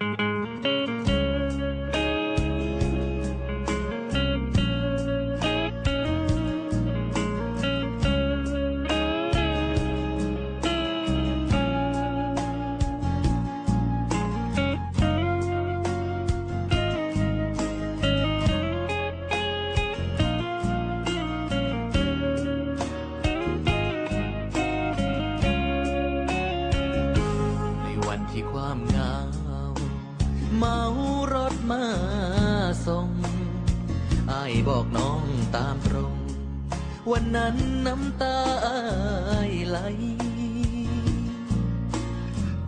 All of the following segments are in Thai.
ใน เมารถมาส่งไอายบอกน้องตามตรง วันนั้นน้ำตาอายไหล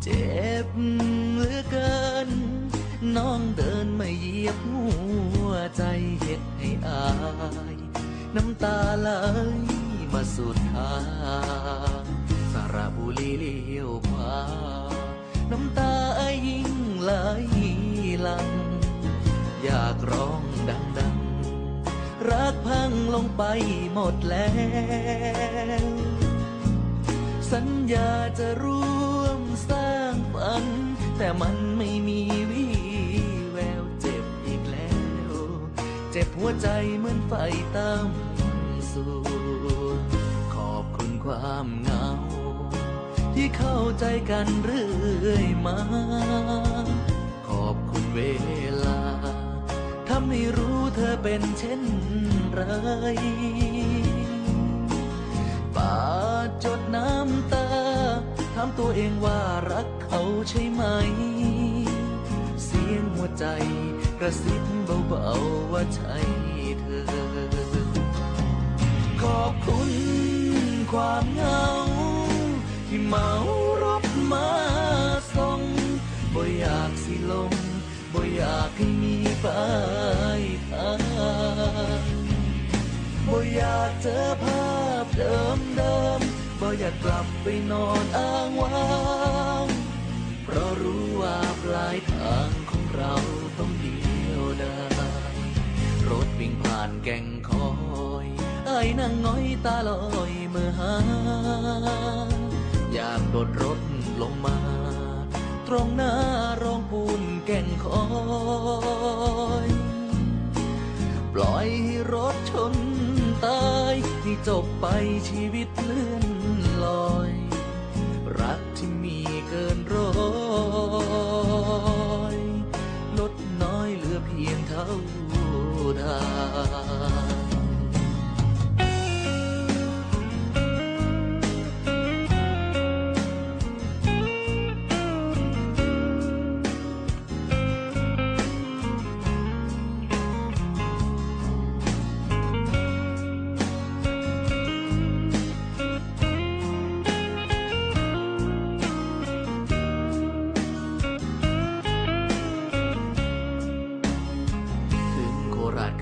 เจ็บเหลือเกิน น้องเดินมาเหยียบหัวใจเห็ดให้อาย น้ำตาไหลมาสุดทางสระบุรีเลี้ยวขวาน้ำตาอยิ่งไหล ลัง อยากร้องดังๆ รักพังลงไปหมดแล้ว สัญญาจะร่วมสร้างฝัน แต่มันไม่มีวี่แววเจ็บอีกแล้ว เจ็บหัวใจเหมือนไฟตั้มสูญขอบคุณความเหงาที่เข้าใจกันเรื่อยมา เวลาทำให้รู้เธอเป็นเช่นไรปาดจดน้ำตาถามตัวเองว่ารักเขาใช่ไหม เสียงหัวใจกระซิบเบาๆว่าใช่เธอ ขอบคุณความเหงา ที่เมารถมาส่งบ่อยากสิลง อยากให้มีปลายทางบ่อยากเจอภาพเดิมเดิมบ่อยากกลับไปนอนอ้างว้างเพราะรู้ว่าปลายทางของเราต้องเดียวดายรถวิ่งผ่านแก่งคอยไอ้นั่งง้อยตาลอยเมื่อหา อยากโดดรถลงมา ตรงหน้า อย ปล่อยให้รถชนตายที่จบไปชีวิตเลื่อนลอย รักที่มีเกิน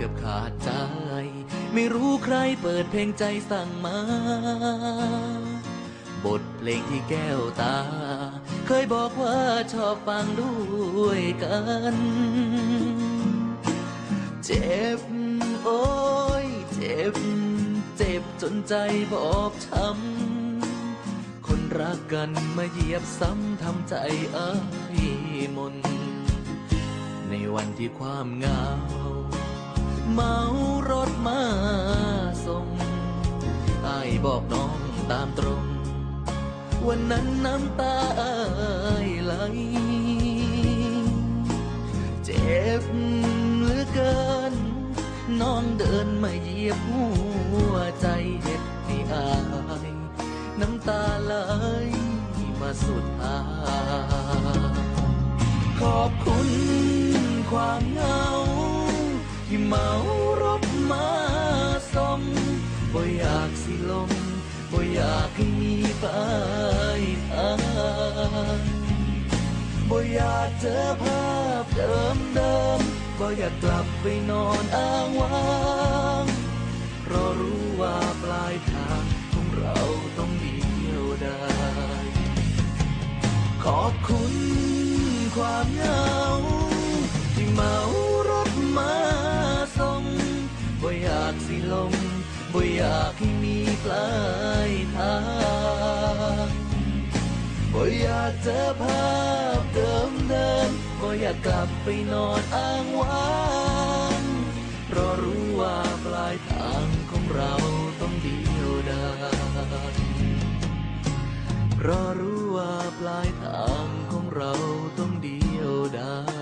กือบขาดใจ ไม่รู้ใครเปิดเพลงใจสั่งมา บทเพลงที่แก้วตา เคยบอกว่าชอบฟังด้วยกัน เจ็บโอ้ยเจ็บ เจ็บจนใจบอบช้ำคนรักกันมาเหยียบซ้ำทำใจอ้ายมนในวันที่ความเหงา เมารถมาส่งไอายบอกน้องตามตรง วันนั้นน้ำตาอายไหล เจ็บเหลือเกิน น้องเดินมาเหยียบหัวใจเห็ดให้อาย น้ำตาไหลมาสุดทางขอบคุณความงา เมารถมาส่งบ่อยากสิลมบ่อยากให้มีปลายทางบ่อยากเจอภาพเดิมเดิมๆบ่อยากกลับไปนอนอ้างว้างเพราะรู้ ปลายทางบ่อยากเจอภาพเดิมเดิมบ่ก็อยากกลับไปนอนอ้างว้างเพราะรู้ว่าปลายทางของเราต้องเดียวดายเพราะรู้ว่าปลายทางของเราต้องเดียวดาย